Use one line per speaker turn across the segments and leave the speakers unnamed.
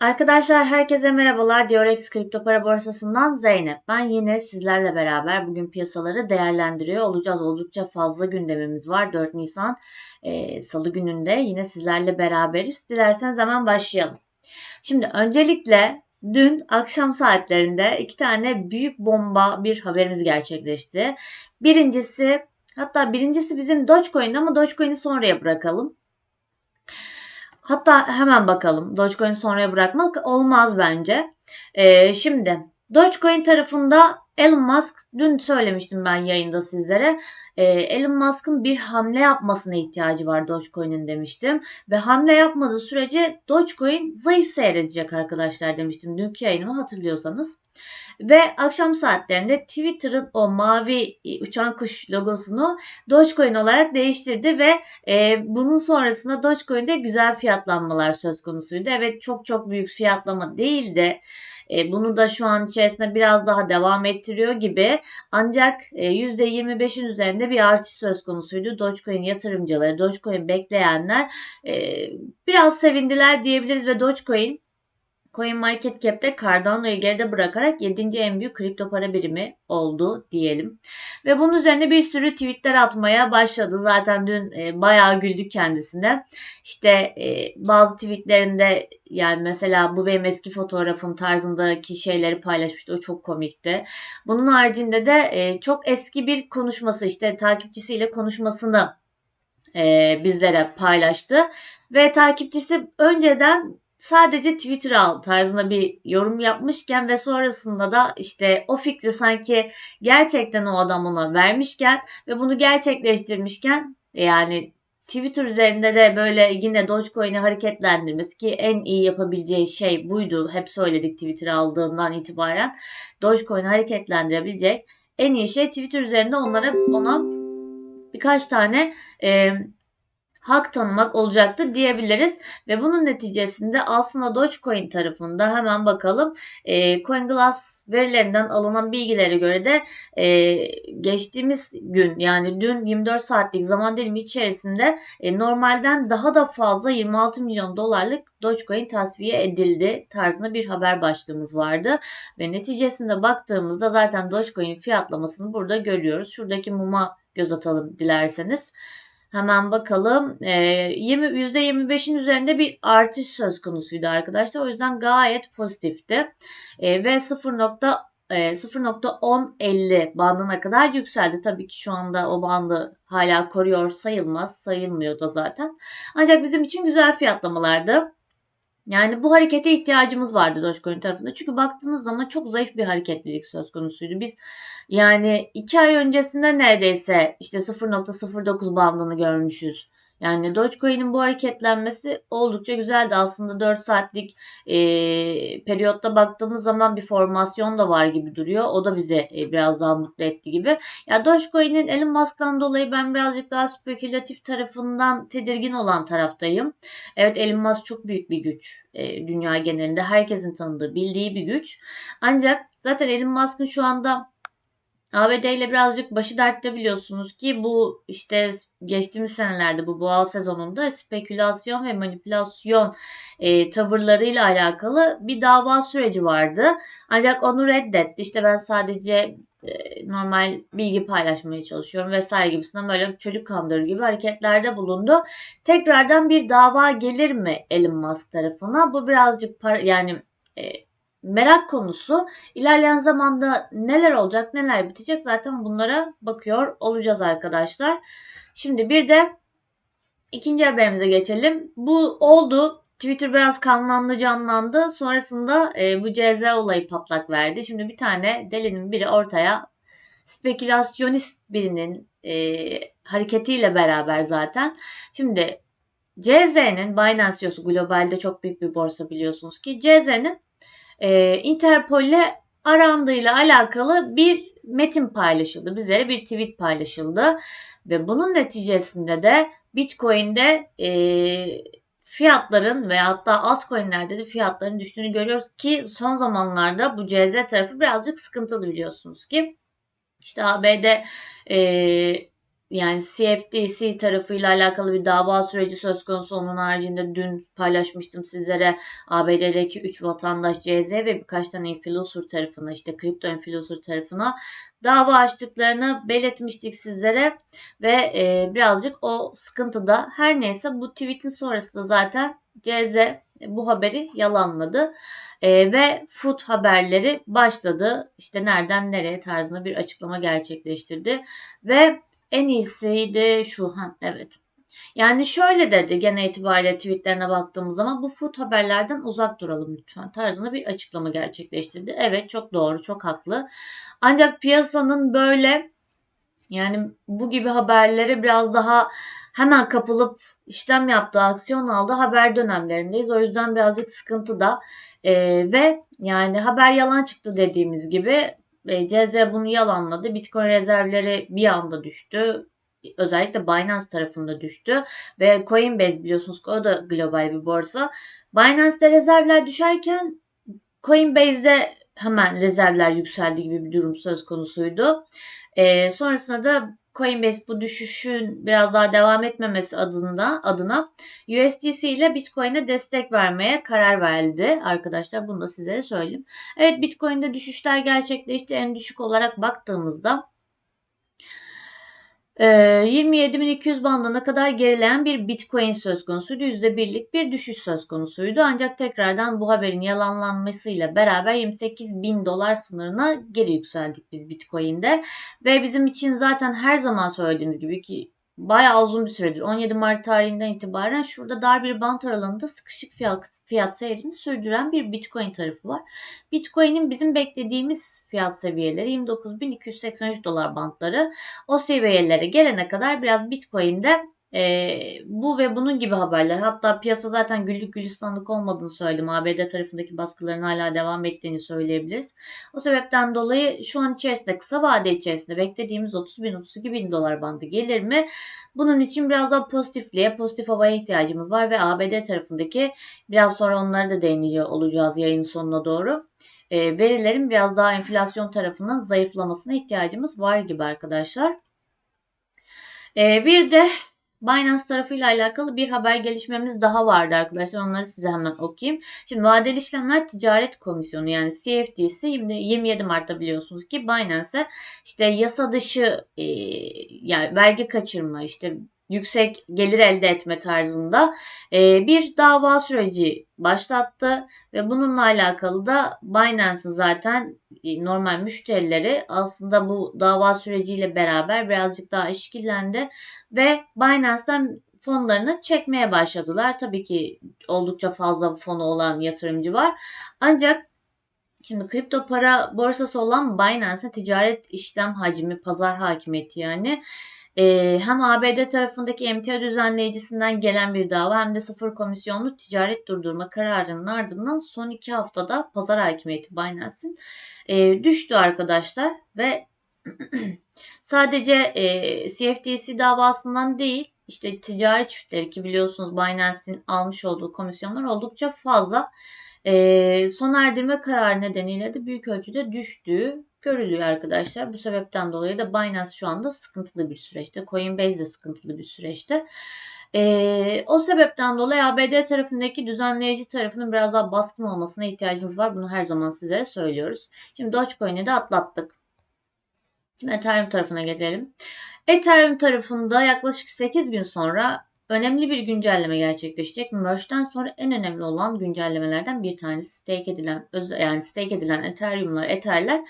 Arkadaşlar herkese merhabalar. Diorex Kripto Para Borsası'ndan Zeynep. Ben yine sizlerle beraber bugün piyasaları değerlendiriyor olacağız. Oldukça fazla gündemimiz var. 4 Nisan e, Salı gününde yine sizlerle beraberiz. Dilerseniz hemen başlayalım. Şimdi öncelikle dün akşam saatlerinde iki tane büyük bomba bir haberimiz gerçekleşti. Birincisi hatta birincisi bizim Dogecoin ama Dogecoin'i sonraya bırakalım. Hatta hemen bakalım. Dogecoin'i sonraya bırakmak olmaz bence. Ee, şimdi Dogecoin tarafında Elon Musk dün söylemiştim ben yayında sizlere. Ee, Elon Musk'ın bir hamle yapmasına ihtiyacı var Dogecoin'in demiştim. Ve hamle yapmadığı sürece Dogecoin zayıf seyredecek arkadaşlar demiştim. Dünkü yayınımı hatırlıyorsanız. Ve akşam saatlerinde Twitter'ın o mavi e, uçan kuş logosunu Dogecoin olarak değiştirdi ve e, bunun sonrasında Dogecoin'de güzel fiyatlanmalar söz konusuydu. Evet çok çok büyük fiyatlama değildi. E, bunu da şu an içerisinde biraz daha devam ettiriyor gibi. Ancak e, %25'in üzerinde bir artış söz konusuydu. Dogecoin yatırımcıları, Dogecoin bekleyenler e, biraz sevindiler diyebiliriz ve Dogecoin CoinMarketCap'te Cardano'yu geride bırakarak 7. en büyük kripto para birimi oldu diyelim. Ve bunun üzerine bir sürü tweetler atmaya başladı. Zaten dün e, bayağı güldük kendisine. İşte e, bazı tweetlerinde yani mesela bu benim eski fotoğrafım tarzındaki şeyleri paylaşmıştı. O çok komikti. Bunun haricinde de e, çok eski bir konuşması işte takipçisiyle konuşmasını e, bizlere paylaştı. Ve takipçisi önceden sadece Twitter al tarzında bir yorum yapmışken ve sonrasında da işte o fikri sanki gerçekten o adam ona vermişken ve bunu gerçekleştirmişken yani Twitter üzerinde de böyle yine Dogecoin'i hareketlendirmesi ki en iyi yapabileceği şey buydu. Hep söyledik Twitter aldığından itibaren. Dogecoin'i hareketlendirebilecek en iyi şey Twitter üzerinde onlara ona birkaç tane e, hak tanımak olacaktı diyebiliriz. Ve bunun neticesinde aslında Dogecoin tarafında hemen bakalım. E, CoinGlass verilerinden alınan bilgilere göre de e, geçtiğimiz gün yani dün 24 saatlik zaman dilimi içerisinde e, normalden daha da fazla 26 milyon dolarlık Dogecoin tasfiye edildi tarzında bir haber başlığımız vardı. Ve neticesinde baktığımızda zaten Dogecoin fiyatlamasını burada görüyoruz. Şuradaki muma göz atalım dilerseniz. Hemen bakalım. E, 20, %25'in üzerinde bir artış söz konusuydu arkadaşlar. O yüzden gayet pozitifti. E, ve 0. E, 0.1050 bandına kadar yükseldi. Tabii ki şu anda o bandı hala koruyor sayılmaz. Sayılmıyor da zaten. Ancak bizim için güzel fiyatlamalardı. Yani bu harekete ihtiyacımız vardı Dogecoin tarafında. Çünkü baktığınız zaman çok zayıf bir hareketlilik söz konusuydu. Biz yani 2 ay öncesinde neredeyse işte 0.09 bandını görmüşüz. Yani Dogecoin'in bu hareketlenmesi oldukça güzeldi. Aslında 4 saatlik e, periyotta baktığımız zaman bir formasyon da var gibi duruyor. O da bize e, biraz daha mutlu etti gibi. Ya yani Dogecoin'in Elon Musk'tan dolayı ben birazcık daha spekülatif tarafından tedirgin olan taraftayım. Evet Elon Musk çok büyük bir güç. E, dünya genelinde herkesin tanıdığı, bildiği bir güç. Ancak zaten Elon Musk'ın şu anda ABD ile birazcık başı dertte biliyorsunuz ki bu işte geçtiğimiz senelerde bu boğa sezonunda spekülasyon ve manipülasyon e, tavırlarıyla alakalı bir dava süreci vardı. Ancak onu reddetti. İşte ben sadece e, normal bilgi paylaşmaya çalışıyorum vesaire gibisinden böyle çocuk kandırır gibi hareketlerde bulundu. Tekrardan bir dava gelir mi Elon Musk tarafına? Bu birazcık par yani e, merak konusu. İlerleyen zamanda neler olacak, neler bitecek zaten bunlara bakıyor olacağız arkadaşlar. Şimdi bir de ikinci haberimize geçelim. Bu oldu. Twitter biraz kanlandı canlandı. Sonrasında e, bu CZ olayı patlak verdi. Şimdi bir tane delinin biri ortaya spekülasyonist birinin e, hareketiyle beraber zaten. Şimdi CZ'nin Binance CEO'su globalde çok büyük bir borsa biliyorsunuz ki CZ'nin e, Interpol ile arandığıyla alakalı bir metin paylaşıldı. Bizlere bir tweet paylaşıldı. Ve bunun neticesinde de Bitcoin'de e, fiyatların ve hatta altcoin'lerde de fiyatların düştüğünü görüyoruz ki son zamanlarda bu CZ tarafı birazcık sıkıntılı biliyorsunuz ki. İşte ABD e, yani CFTC tarafıyla alakalı bir dava süreci söz konusu. Onun haricinde dün paylaşmıştım sizlere ABD'deki 3 vatandaş CZ ve birkaç tane influencer tarafına işte kripto influencer tarafına dava açtıklarını belirtmiştik sizlere ve e, birazcık o sıkıntıda her neyse bu tweetin sonrasında zaten CZ bu haberi yalanladı. E, ve food haberleri başladı. İşte nereden nereye tarzında bir açıklama gerçekleştirdi. Ve en iyisi de şu. Ha, evet. Yani şöyle dedi gene itibariyle tweetlerine baktığımız zaman bu food haberlerden uzak duralım lütfen tarzında bir açıklama gerçekleştirdi. Evet çok doğru çok haklı. Ancak piyasanın böyle yani bu gibi haberlere biraz daha hemen kapılıp işlem yaptığı, aksiyon aldığı haber dönemlerindeyiz. O yüzden birazcık sıkıntı da ee, ve yani haber yalan çıktı dediğimiz gibi e, CZ bunu yalanladı. Bitcoin rezervleri bir anda düştü. Özellikle Binance tarafında düştü. Ve Coinbase biliyorsunuz o da global bir borsa. Binance'de rezervler düşerken Coinbase'de hemen rezervler yükseldi gibi bir durum söz konusuydu. E, sonrasında da Coinbase bu düşüşün biraz daha devam etmemesi adına adına USDC ile Bitcoin'e destek vermeye karar verdi arkadaşlar. Bunu da sizlere söyleyeyim. Evet Bitcoin'de düşüşler gerçekleşti. En düşük olarak baktığımızda 27.200 bandına kadar gerileyen bir Bitcoin söz konusuydu. %1'lik bir düşüş söz konusuydu. Ancak tekrardan bu haberin yalanlanmasıyla beraber 28.000 dolar sınırına geri yükseldik biz Bitcoin'de. Ve bizim için zaten her zaman söylediğimiz gibi ki bayağı uzun bir süredir 17 Mart tarihinden itibaren şurada dar bir bant aralığında sıkışık fiyat, fiyat seyrini sürdüren bir Bitcoin tarafı var. Bitcoin'in bizim beklediğimiz fiyat seviyeleri 29.283 dolar bantları. O seviyelere gelene kadar biraz Bitcoin'de e, bu ve bunun gibi haberler hatta piyasa zaten güllük gülistanlık olmadığını söyledim. ABD tarafındaki baskıların hala devam ettiğini söyleyebiliriz. O sebepten dolayı şu an içerisinde kısa vade içerisinde beklediğimiz 30 bin 32 bin dolar bandı gelir mi? Bunun için biraz daha pozitifliğe, pozitif havaya ihtiyacımız var ve ABD tarafındaki biraz sonra onlara da değiniyor olacağız yayın sonuna doğru. E, verilerin biraz daha enflasyon tarafının zayıflamasına ihtiyacımız var gibi arkadaşlar. E, bir de Binance tarafıyla alakalı bir haber gelişmemiz daha vardı arkadaşlar. Onları size hemen okuyayım. Şimdi vadeli işlemler ticaret komisyonu yani CFTC 27 Mart'ta biliyorsunuz ki Binance'e işte yasa dışı e, yani vergi kaçırma işte yüksek gelir elde etme tarzında e, bir dava süreci başlattı ve bununla alakalı da Binance'ın zaten e, normal müşterileri aslında bu dava süreciyle beraber birazcık daha işkillendi ve Binance'dan fonlarını çekmeye başladılar. Tabii ki oldukça fazla fonu olan yatırımcı var. Ancak Şimdi kripto para borsası olan Binance'ın ticaret işlem hacmi, pazar hakimiyeti yani ee, hem ABD tarafındaki emtia düzenleyicisinden gelen bir dava hem de sıfır komisyonlu ticaret durdurma kararının ardından son iki haftada pazar hakimiyeti Binance'in e, düştü arkadaşlar ve sadece e, CFTC davasından değil işte ticari çiftleri ki biliyorsunuz Binance'in almış olduğu komisyonlar oldukça fazla. E, son erdirme kararı nedeniyle de büyük ölçüde düştüğü görülüyor arkadaşlar. Bu sebepten dolayı da Binance şu anda sıkıntılı bir süreçte. Coinbase de sıkıntılı bir süreçte. Ee, o sebepten dolayı ABD tarafındaki düzenleyici tarafının biraz daha baskın olmasına ihtiyacımız var. Bunu her zaman sizlere söylüyoruz. Şimdi Dogecoin'i de atlattık. Şimdi Ethereum tarafına gelelim. Ethereum tarafında yaklaşık 8 gün sonra önemli bir güncelleme gerçekleşecek. Merge'den sonra en önemli olan güncellemelerden bir tanesi stake edilen yani stake edilen Ethereum'lar, Ether'ler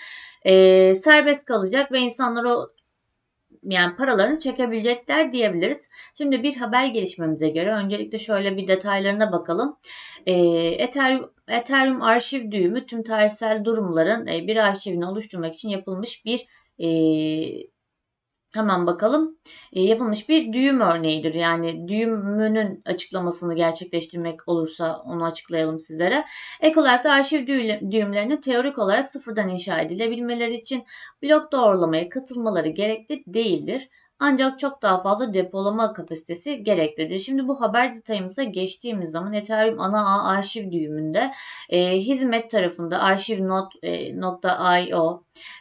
e, serbest kalacak ve insanlar o yani paralarını çekebilecekler diyebiliriz. Şimdi bir haber gelişmemize göre öncelikle şöyle bir detaylarına bakalım. E, Ethereum, Ethereum arşiv düğümü tüm tarihsel durumların e, bir arşivini oluşturmak için yapılmış bir e, Hemen bakalım. E, yapılmış bir düğüm örneğidir. Yani düğümünün açıklamasını gerçekleştirmek olursa onu açıklayalım sizlere. Ek olarak da arşiv düğümlerinin teorik olarak sıfırdan inşa edilebilmeleri için blok doğrulamaya katılmaları gerekli değildir. Ancak çok daha fazla depolama kapasitesi gereklidir. Şimdi bu haber detayımıza geçtiğimiz zaman Ethereum ana ağ arşiv düğümünde e, hizmet tarafında arşiv.io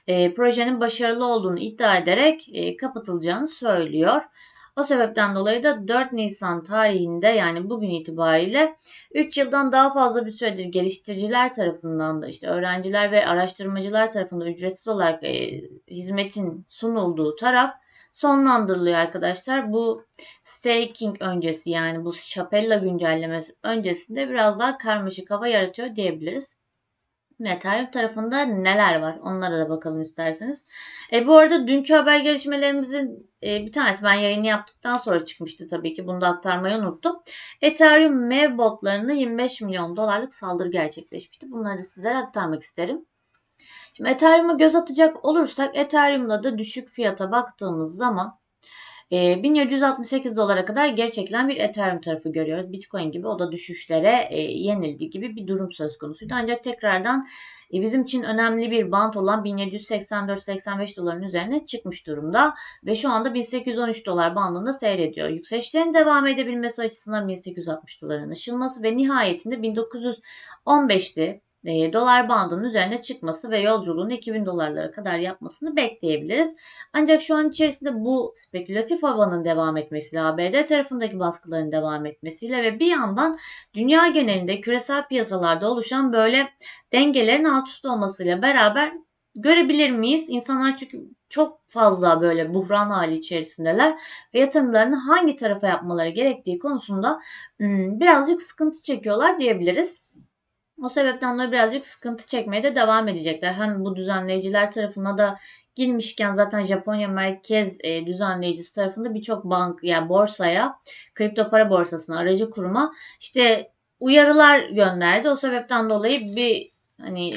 e, projenin başarılı olduğunu iddia ederek e, kapatılacağını söylüyor. O sebepten dolayı da 4 Nisan tarihinde yani bugün itibariyle 3 yıldan daha fazla bir süredir geliştiriciler tarafından da işte öğrenciler ve araştırmacılar tarafından ücretsiz olarak e, hizmetin sunulduğu taraf sonlandırılıyor arkadaşlar. Bu staking öncesi yani bu Shapella güncellemesi öncesinde biraz daha karmaşık hava yaratıyor diyebiliriz. Ethereum tarafında neler var? Onlara da bakalım isterseniz. E, bu arada dünkü haber gelişmelerimizin e, bir tanesi ben yayını yaptıktan sonra çıkmıştı tabii ki. Bunu da aktarmayı unuttum. Ethereum MEV botlarına 25 milyon dolarlık saldırı gerçekleşmişti. Bunları da sizlere aktarmak isterim. Şimdi Ethereum'a göz atacak olursak Ethereum'da da düşük fiyata baktığımız zaman 1768 dolara kadar geri çekilen bir Ethereum tarafı görüyoruz. Bitcoin gibi o da düşüşlere e, yenildi gibi bir durum söz konusuydu. Ancak tekrardan e, bizim için önemli bir bant olan 1784-85 doların üzerine çıkmış durumda ve şu anda 1813 dolar bandında seyrediyor. Yükselişlerin devam edebilmesi açısından 1860 doların aşılması ve nihayetinde 1915'ti e, dolar bandının üzerine çıkması ve yolculuğunu 2000 dolarlara kadar yapmasını bekleyebiliriz. Ancak şu an içerisinde bu spekülatif havanın devam etmesiyle, ABD tarafındaki baskıların devam etmesiyle ve bir yandan dünya genelinde küresel piyasalarda oluşan böyle dengelerin alt üst olmasıyla beraber görebilir miyiz? İnsanlar çünkü çok fazla böyle buhran hali içerisindeler ve yatırımlarını hangi tarafa yapmaları gerektiği konusunda birazcık sıkıntı çekiyorlar diyebiliriz. O sebepten dolayı birazcık sıkıntı çekmeye de devam edecekler. Hem bu düzenleyiciler tarafına da girmişken zaten Japonya merkez e, düzenleyicisi tarafında birçok bank yani borsaya, kripto para borsasına, aracı kuruma işte uyarılar gönderdi. O sebepten dolayı bir hani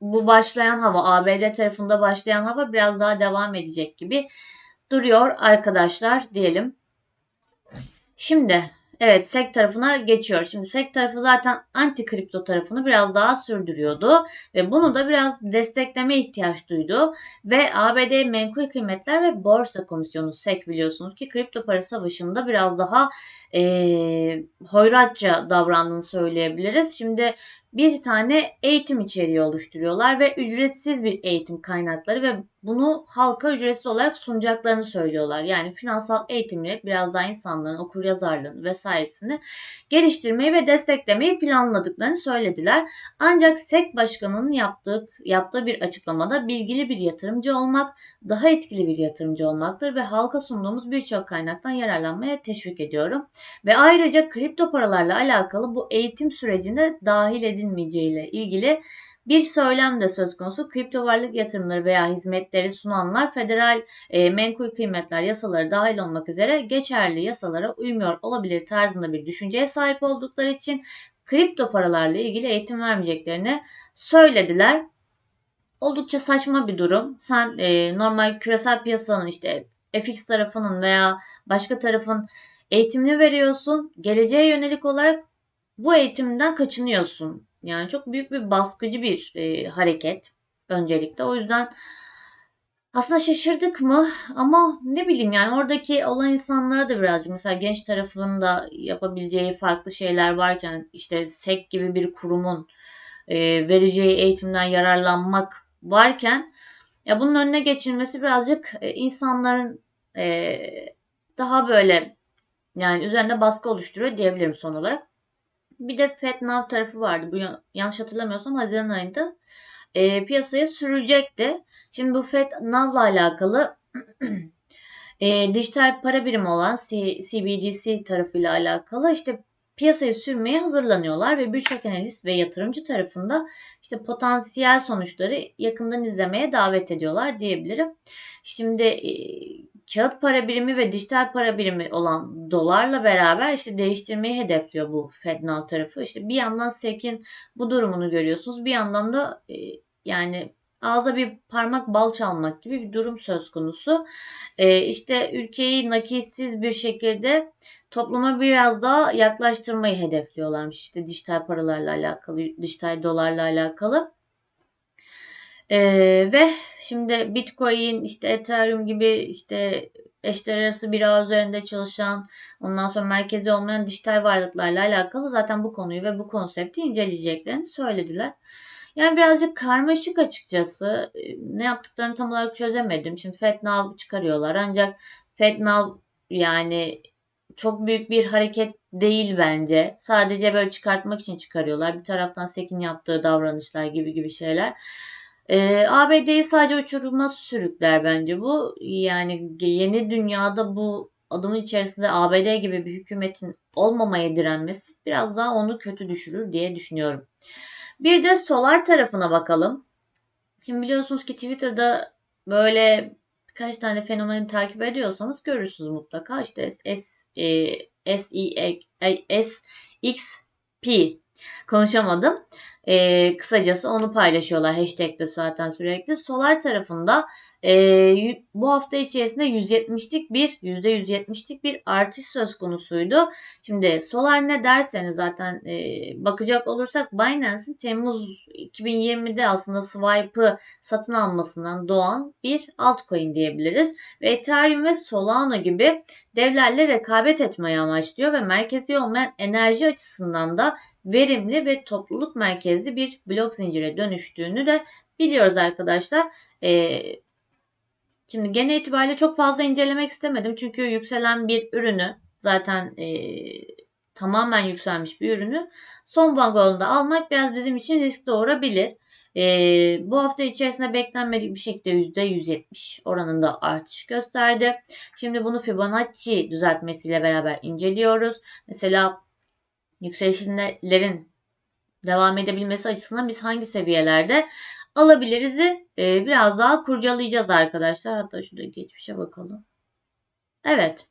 bu başlayan hava ABD tarafında başlayan hava biraz daha devam edecek gibi duruyor arkadaşlar diyelim. Şimdi Evet SEC tarafına geçiyor. Şimdi SEC tarafı zaten anti kripto tarafını biraz daha sürdürüyordu ve bunu da biraz destekleme ihtiyaç duydu. Ve ABD Menkul Kıymetler ve Borsa Komisyonu SEC biliyorsunuz ki kripto para savaşında biraz daha e, hoyratça davrandığını söyleyebiliriz. Şimdi bir tane eğitim içeriği oluşturuyorlar ve ücretsiz bir eğitim kaynakları ve bunu halka ücretsiz olarak sunacaklarını söylüyorlar. Yani finansal eğitimle biraz daha insanların okur yazarlığını vesairesini geliştirmeyi ve desteklemeyi planladıklarını söylediler. Ancak SEC Başkanı'nın yaptığı, yaptığı bir açıklamada bilgili bir yatırımcı olmak daha etkili bir yatırımcı olmaktır ve halka sunduğumuz birçok kaynaktan yararlanmaya teşvik ediyorum. Ve ayrıca kripto paralarla alakalı bu eğitim sürecine dahil edilmeyeceğiyle ilgili bir söylem de söz konusu. Kripto varlık yatırımları veya hizmetleri sunanlar federal e, menkul kıymetler yasaları dahil olmak üzere geçerli yasalara uymuyor olabilir tarzında bir düşünceye sahip oldukları için kripto paralarla ilgili eğitim vermeyeceklerini söylediler. Oldukça saçma bir durum. Sen e, normal küresel piyasanın işte FX tarafının veya başka tarafın eğitimini veriyorsun. Geleceğe yönelik olarak bu eğitimden kaçınıyorsun. Yani çok büyük bir baskıcı bir e, hareket öncelikle. O yüzden aslında şaşırdık mı ama ne bileyim yani oradaki olan insanlara da birazcık mesela genç tarafında yapabileceği farklı şeyler varken işte SEC gibi bir kurumun e, vereceği eğitimden yararlanmak varken ya bunun önüne geçilmesi birazcık e, insanların e, daha böyle yani üzerinde baskı oluşturuyor diyebilirim son olarak. Bir de FedNow tarafı vardı. Bu yanlış hatırlamıyorsam Haziran ayında e, piyasaya sürülecekti. Şimdi bu FedNow'la alakalı e, dijital para birimi olan C, CBDC tarafıyla alakalı işte piyasaya sürmeye hazırlanıyorlar ve birçok analist ve yatırımcı tarafında işte potansiyel sonuçları yakından izlemeye davet ediyorlar diyebilirim. Şimdi e, kağıt para birimi ve dijital para birimi olan dolarla beraber işte değiştirmeyi hedefliyor bu FedNow tarafı. İşte bir yandan SEC'in bu durumunu görüyorsunuz. Bir yandan da e, yani ağza bir parmak bal çalmak gibi bir durum söz konusu. E, işte ülkeyi nakitsiz bir şekilde topluma biraz daha yaklaştırmayı hedefliyorlarmış. İşte dijital paralarla alakalı, dijital dolarla alakalı. Ee, ve şimdi Bitcoin, işte Ethereum gibi işte eşler arası bir ağ üzerinde çalışan, ondan sonra merkezi olmayan dijital varlıklarla alakalı zaten bu konuyu ve bu konsepti inceleyeceklerini söylediler. Yani birazcık karmaşık açıkçası. E, Ne yaptıklarını tam olarak çözemedim. Şimdi FedNow çıkarıyorlar ancak FedNow yani çok büyük bir hareket değil bence. Sadece böyle çıkartmak için çıkarıyorlar. Bir taraftan SEC'in yaptığı davranışlar gibi gibi şeyler. Ee, ABD'yi sadece uçuruma sürükler bence bu. Yani yeni dünyada bu adımın içerisinde ABD gibi bir hükümetin olmamaya direnmesi biraz daha onu kötü düşürür diye düşünüyorum. Bir de solar tarafına bakalım. Şimdi biliyorsunuz ki Twitter'da böyle birkaç tane fenomeni takip ediyorsanız görürsünüz mutlaka. İşte S, S, e, E, e, konuşamadım. E, kısacası onu paylaşıyorlar. Hashtag'de zaten sürekli. Solar tarafında e, bu hafta içerisinde 170'lik bir %170'lik bir artış söz konusuydu. Şimdi Solar ne derseniz zaten e, bakacak olursak Binance'in Temmuz 2020'de aslında Swipe'ı satın almasından doğan bir altcoin diyebiliriz. Ve Ethereum ve Solana gibi devlerle rekabet etmeyi amaçlıyor ve merkezi olmayan enerji açısından da verimli ve topluluk merkezli bir blok zincire dönüştüğünü de biliyoruz arkadaşlar. Ee, şimdi gene itibariyle çok fazla incelemek istemedim. Çünkü yükselen bir ürünü zaten e, tamamen yükselmiş bir ürünü son vagonda almak biraz bizim için risk doğurabilir. Ee, bu hafta içerisinde beklenmedik bir şekilde %170 oranında artış gösterdi. Şimdi bunu Fibonacci düzeltmesiyle beraber inceliyoruz. Mesela yükselişlerin devam edebilmesi açısından biz hangi seviyelerde alabiliriz'i e, biraz daha kurcalayacağız arkadaşlar. Hatta şurada geçmişe bakalım. Evet.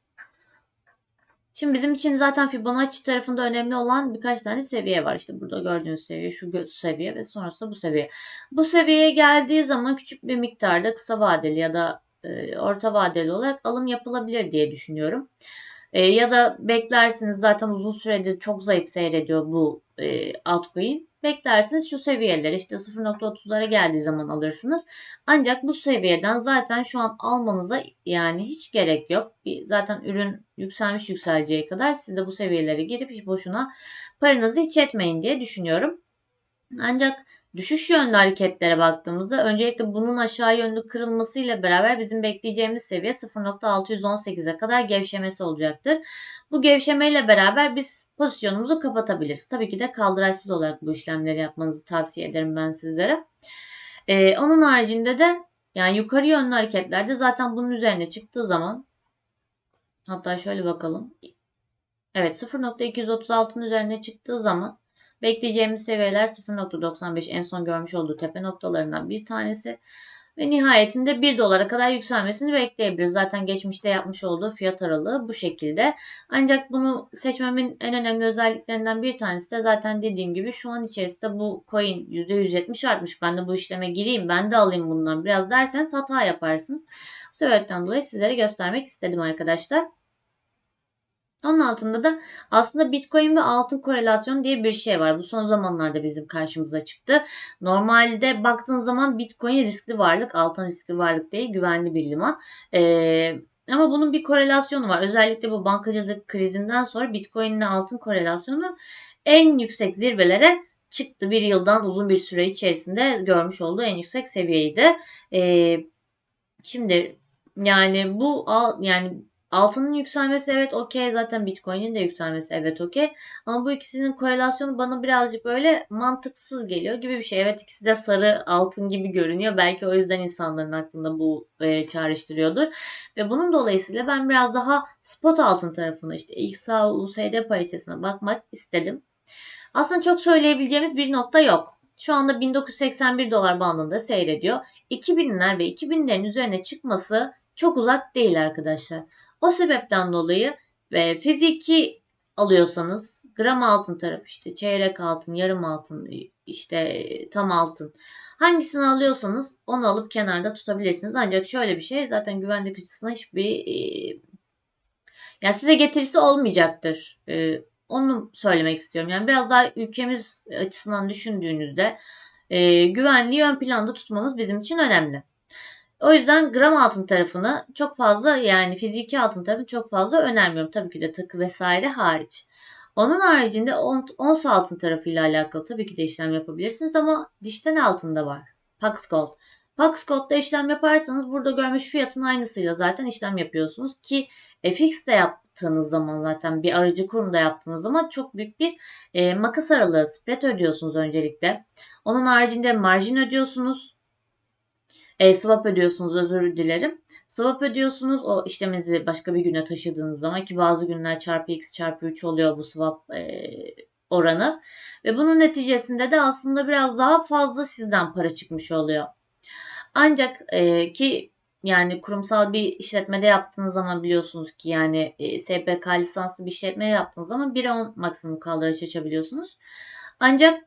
Şimdi bizim için zaten Fibonacci tarafında önemli olan birkaç tane seviye var. İşte burada gördüğünüz seviye şu seviye ve sonrasında bu seviye. Bu seviyeye geldiği zaman küçük bir miktarda kısa vadeli ya da e, orta vadeli olarak alım yapılabilir diye düşünüyorum. E, ya da beklersiniz zaten uzun süredir çok zayıf seyrediyor bu e, altcoin. Beklersiniz şu seviyeler işte 0.30'lara geldiği zaman alırsınız. Ancak bu seviyeden zaten şu an almanıza yani hiç gerek yok. Zaten ürün yükselmiş yükseleceği kadar siz de bu seviyelere girip hiç boşuna paranızı hiç etmeyin diye düşünüyorum. Ancak düşüş yönlü hareketlere baktığımızda öncelikle bunun aşağı yönlü kırılmasıyla beraber bizim bekleyeceğimiz seviye 0.618'e kadar gevşemesi olacaktır. Bu gevşemeyle beraber biz pozisyonumuzu kapatabiliriz. Tabii ki de kaldıraçsız olarak bu işlemleri yapmanızı tavsiye ederim ben sizlere. Ee, onun haricinde de yani yukarı yönlü hareketlerde zaten bunun üzerine çıktığı zaman hatta şöyle bakalım. Evet 0.236'ın üzerine çıktığı zaman bekleyeceğimiz seviyeler 0.95 en son görmüş olduğu tepe noktalarından bir tanesi. Ve nihayetinde 1 dolara kadar yükselmesini bekleyebiliriz. Zaten geçmişte yapmış olduğu fiyat aralığı bu şekilde. Ancak bunu seçmemin en önemli özelliklerinden bir tanesi de zaten dediğim gibi şu an içerisinde bu coin %170 artmış. Ben de bu işleme gireyim ben de alayım bundan biraz derseniz hata yaparsınız. Bu sebepten dolayı sizlere göstermek istedim arkadaşlar. Onun altında da aslında Bitcoin ve altın korelasyonu diye bir şey var. Bu son zamanlarda bizim karşımıza çıktı. Normalde baktığınız zaman Bitcoin riskli varlık, altın riskli varlık değil, güvenli bir liman. Ee, ama bunun bir korelasyonu var. Özellikle bu bankacılık krizinden sonra Bitcoin ile altın korelasyonu en yüksek zirvelere çıktı. Bir yıldan uzun bir süre içerisinde görmüş olduğu en yüksek seviyeydi. Ee, şimdi yani bu yani Altının yükselmesi evet okey zaten Bitcoin'in de yükselmesi evet okey. Ama bu ikisinin korelasyonu bana birazcık böyle mantıksız geliyor gibi bir şey. Evet ikisi de sarı altın gibi görünüyor. Belki o yüzden insanların aklında bu e, çağrıştırıyordur. Ve bunun dolayısıyla ben biraz daha spot altın tarafına işte XA USD paritesine bakmak istedim. Aslında çok söyleyebileceğimiz bir nokta yok. Şu anda 1981 dolar bandında seyrediyor. 2000'ler ve 2000'lerin üzerine çıkması çok uzak değil arkadaşlar. O sebepten dolayı ve fiziki alıyorsanız gram altın tarafı işte çeyrek altın, yarım altın, işte tam altın hangisini alıyorsanız onu alıp kenarda tutabilirsiniz. Ancak şöyle bir şey zaten güvenlik açısından hiçbir e, yani size getirisi olmayacaktır. E, onu söylemek istiyorum. Yani biraz daha ülkemiz açısından düşündüğünüzde e, güvenliği ön planda tutmamız bizim için önemli. O yüzden gram altın tarafını çok fazla yani fiziki altın tarafını çok fazla önermiyorum. Tabii ki de takı vesaire hariç. Onun haricinde on- ons altın tarafıyla alakalı tabii ki de işlem yapabilirsiniz ama dijital altında var. Pax Gold. Pax Gold'da işlem yaparsanız burada görmüş fiyatın aynısıyla zaten işlem yapıyorsunuz ki FX'te yaptığınız zaman zaten bir aracı kurumda yaptığınız zaman çok büyük bir e, makas aralığı spread ödüyorsunuz öncelikle. Onun haricinde marjin ödüyorsunuz. E, swap ödüyorsunuz özür dilerim. Swap ödüyorsunuz o işleminizi başka bir güne taşıdığınız zaman ki bazı günler çarpı x çarpı 3 oluyor bu swap e, oranı. Ve bunun neticesinde de aslında biraz daha fazla sizden para çıkmış oluyor. Ancak e, ki yani kurumsal bir işletmede yaptığınız zaman biliyorsunuz ki yani e, SPK lisanslı bir işletme yaptığınız zaman 1'e 10 maksimum kaldıraç açabiliyorsunuz. Ancak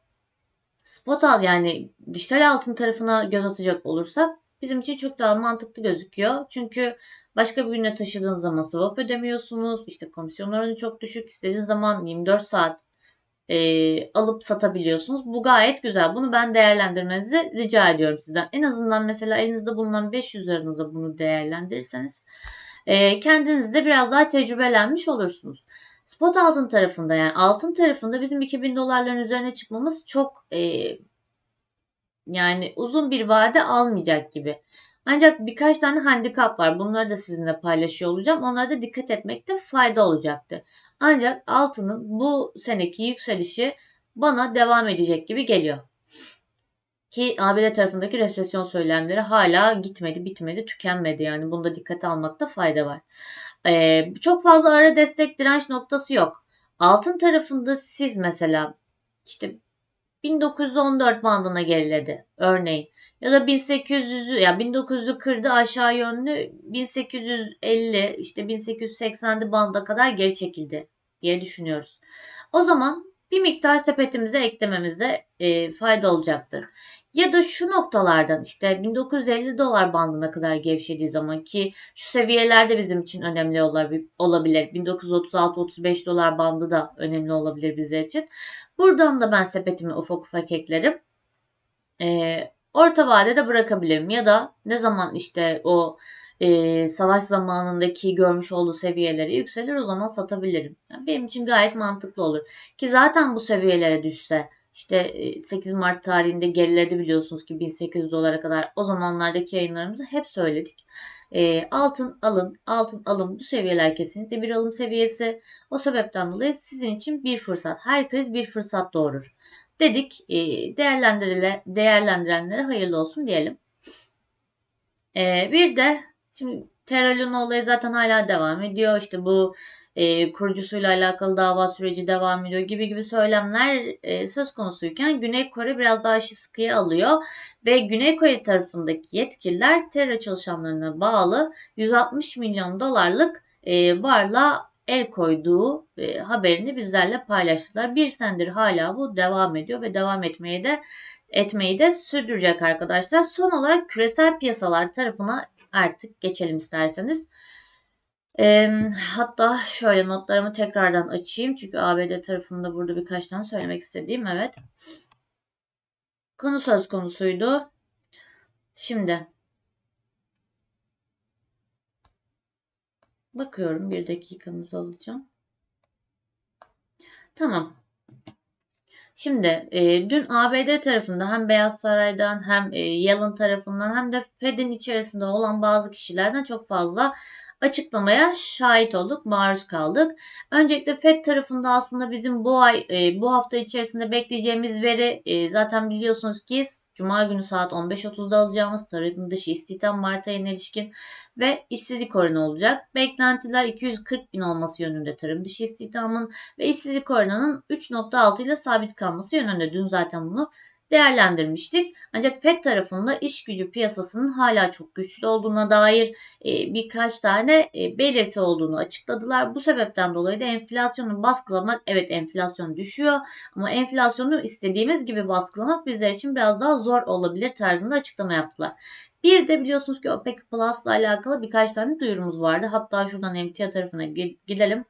spot al yani dijital altın tarafına göz atacak olursak bizim için çok daha mantıklı gözüküyor. Çünkü başka bir güne taşıdığınız zaman swap ödemiyorsunuz. İşte komisyon oranı çok düşük. İstediğiniz zaman 24 saat e, alıp satabiliyorsunuz. Bu gayet güzel. Bunu ben değerlendirmenizi rica ediyorum sizden. En azından mesela elinizde bulunan 500 liranızla bunu değerlendirirseniz e, kendiniz biraz daha tecrübelenmiş olursunuz. Spot altın tarafında yani altın tarafında bizim 2000 dolarların üzerine çıkmamız çok e, yani uzun bir vade almayacak gibi. Ancak birkaç tane handikap var. Bunları da sizinle paylaşıyor olacağım. Onlara da dikkat etmekte fayda olacaktır. Ancak altının bu seneki yükselişi bana devam edecek gibi geliyor. Ki ABD tarafındaki resesyon söylemleri hala gitmedi, bitmedi, tükenmedi. Yani bunda dikkate almakta fayda var. Ee, çok fazla ara destek direnç noktası yok. Altın tarafında siz mesela işte 1914 bandına geriledi örneğin. Ya da 1800'ü ya 1900'ü kırdı aşağı yönlü 1850 işte 1880'li banda kadar geri çekildi diye düşünüyoruz. O zaman bir miktar sepetimize eklememize e, fayda olacaktır. Ya da şu noktalardan işte 1950 dolar bandına kadar gevşediği zaman ki şu seviyelerde bizim için önemli olabilir. 1936-35 dolar bandı da önemli olabilir bizler için. Buradan da ben sepetimi ufak ufak eklerim. Ee, orta vadede bırakabilirim ya da ne zaman işte o e, savaş zamanındaki görmüş olduğu seviyeleri yükselir o zaman satabilirim. Yani benim için gayet mantıklı olur. Ki zaten bu seviyelere düşse işte 8 Mart tarihinde geriledi biliyorsunuz ki 1800 dolara kadar o zamanlardaki yayınlarımızı hep söyledik. E, altın alın, altın alın bu seviyeler kesinlikle bir alım seviyesi. O sebepten dolayı sizin için bir fırsat. Her kriz bir fırsat doğurur. Dedik e, değerlendirile, değerlendirenlere hayırlı olsun diyelim. E, bir de şimdi Terra Luna olayı zaten hala devam ediyor. İşte bu e, kurucusuyla alakalı dava süreci devam ediyor gibi gibi söylemler e, söz konusuyken Güney Kore biraz daha işi sıkıya alıyor ve Güney Kore tarafındaki yetkililer terör çalışanlarına bağlı 160 milyon dolarlık e, varla el koyduğu e, haberini bizlerle paylaştılar. Bir sendir hala bu devam ediyor ve devam etmeye de etmeyi de sürdürecek arkadaşlar. Son olarak küresel piyasalar tarafına artık geçelim isterseniz. E, hatta şöyle notlarımı tekrardan açayım. Çünkü ABD tarafında burada birkaç tane söylemek istediğim evet. Konu söz konusuydu. Şimdi bakıyorum bir dakikanızı alacağım. Tamam. Şimdi e, dün ABD tarafında hem Beyaz Saray'dan hem e, Yellen tarafından hem de Fed'in içerisinde olan bazı kişilerden çok fazla açıklamaya şahit olduk, maruz kaldık. Öncelikle FED tarafında aslında bizim bu ay, e, bu hafta içerisinde bekleyeceğimiz veri e, zaten biliyorsunuz ki Cuma günü saat 15.30'da alacağımız tarım dışı istihdam Mart ayına ilişkin ve işsizlik oranı olacak. Beklentiler 240 bin olması yönünde tarım dışı istihdamın ve işsizlik oranının 3.6 ile sabit kalması yönünde. Dün zaten bunu değerlendirmiştik. Ancak FED tarafında iş gücü piyasasının hala çok güçlü olduğuna dair e, birkaç tane e, belirti olduğunu açıkladılar. Bu sebepten dolayı da enflasyonu baskılamak, evet enflasyon düşüyor ama enflasyonu istediğimiz gibi baskılamak bizler için biraz daha zor olabilir tarzında açıklama yaptılar. Bir de biliyorsunuz ki OPEC Plus ile alakalı birkaç tane duyurumuz vardı. Hatta şuradan emtia tarafına gidelim.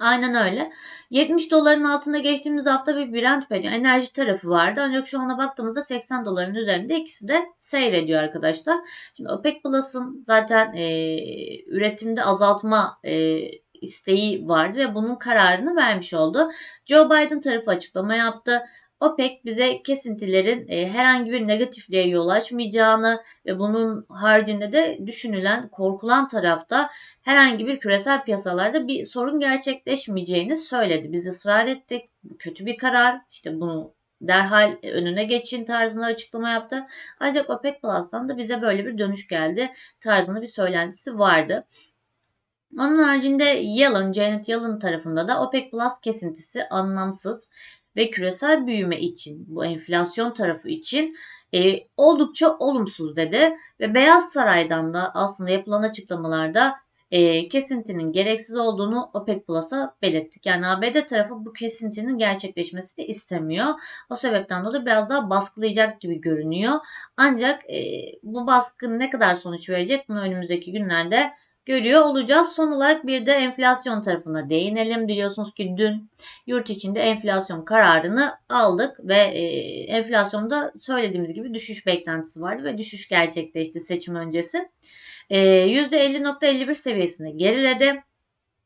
Aynen öyle. 70 doların altında geçtiğimiz hafta bir Brent payı enerji tarafı vardı. Ancak şu ana baktığımızda 80 doların üzerinde ikisi de seyrediyor arkadaşlar. Şimdi OPEC Plus'ın zaten e, üretimde azaltma e, isteği vardı ve bunun kararını vermiş oldu. Joe Biden tarafı açıklama yaptı. OPEC bize kesintilerin e, herhangi bir negatifliğe yol açmayacağını ve bunun haricinde de düşünülen, korkulan tarafta herhangi bir küresel piyasalarda bir sorun gerçekleşmeyeceğini söyledi. Biz ısrar ettik. Kötü bir karar. İşte bunu derhal önüne geçin tarzında açıklama yaptı. Ancak OPEC Plus'tan da bize böyle bir dönüş geldi tarzında bir söylentisi vardı. Onun haricinde Yellen, Janet Yellen tarafında da OPEC Plus kesintisi anlamsız ve küresel büyüme için, bu enflasyon tarafı için e, oldukça olumsuz dedi. Ve Beyaz Saray'dan da aslında yapılan açıklamalarda e, kesintinin gereksiz olduğunu OPEC Plus'a belirttik. Yani ABD tarafı bu kesintinin gerçekleşmesini istemiyor. O sebepten dolayı biraz daha baskılayacak gibi görünüyor. Ancak e, bu baskı ne kadar sonuç verecek bunu önümüzdeki günlerde görüyor olacağız. Son olarak bir de enflasyon tarafına değinelim. Biliyorsunuz ki dün yurt içinde enflasyon kararını aldık ve e, enflasyonda söylediğimiz gibi düşüş beklentisi vardı ve düşüş gerçekleşti seçim öncesi. E, %50.51 seviyesine geriledi.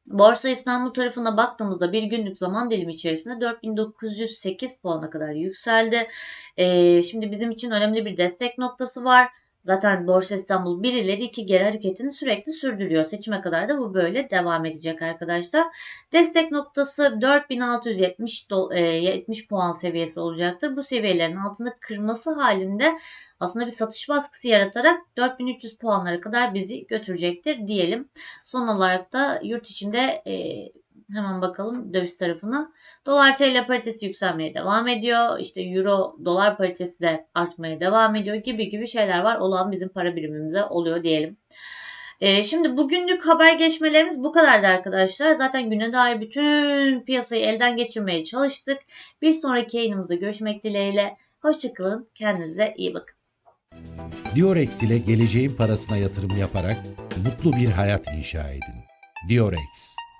Borsa İstanbul tarafına baktığımızda bir günlük zaman dilimi içerisinde 4908 puana kadar yükseldi. E, şimdi bizim için önemli bir destek noktası var. Zaten Borsa İstanbul bir ileri iki geri hareketini sürekli sürdürüyor. Seçime kadar da bu böyle devam edecek arkadaşlar. Destek noktası 4670 do, e, 70 puan seviyesi olacaktır. Bu seviyelerin altını kırması halinde aslında bir satış baskısı yaratarak 4300 puanlara kadar bizi götürecektir diyelim. Son olarak da yurt içinde e, Hemen bakalım döviz tarafına. Dolar TL paritesi yükselmeye devam ediyor. İşte euro dolar paritesi de artmaya devam ediyor gibi gibi şeyler var. Olan bizim para birimimize oluyor diyelim. Ee, şimdi bugünlük haber geçmelerimiz bu kadardı arkadaşlar. Zaten güne dair bütün piyasayı elden geçirmeye çalıştık. Bir sonraki yayınımızda görüşmek dileğiyle. Hoşçakalın. Kendinize iyi bakın.
Diorex ile geleceğin parasına yatırım yaparak mutlu bir hayat inşa edin. Diorex,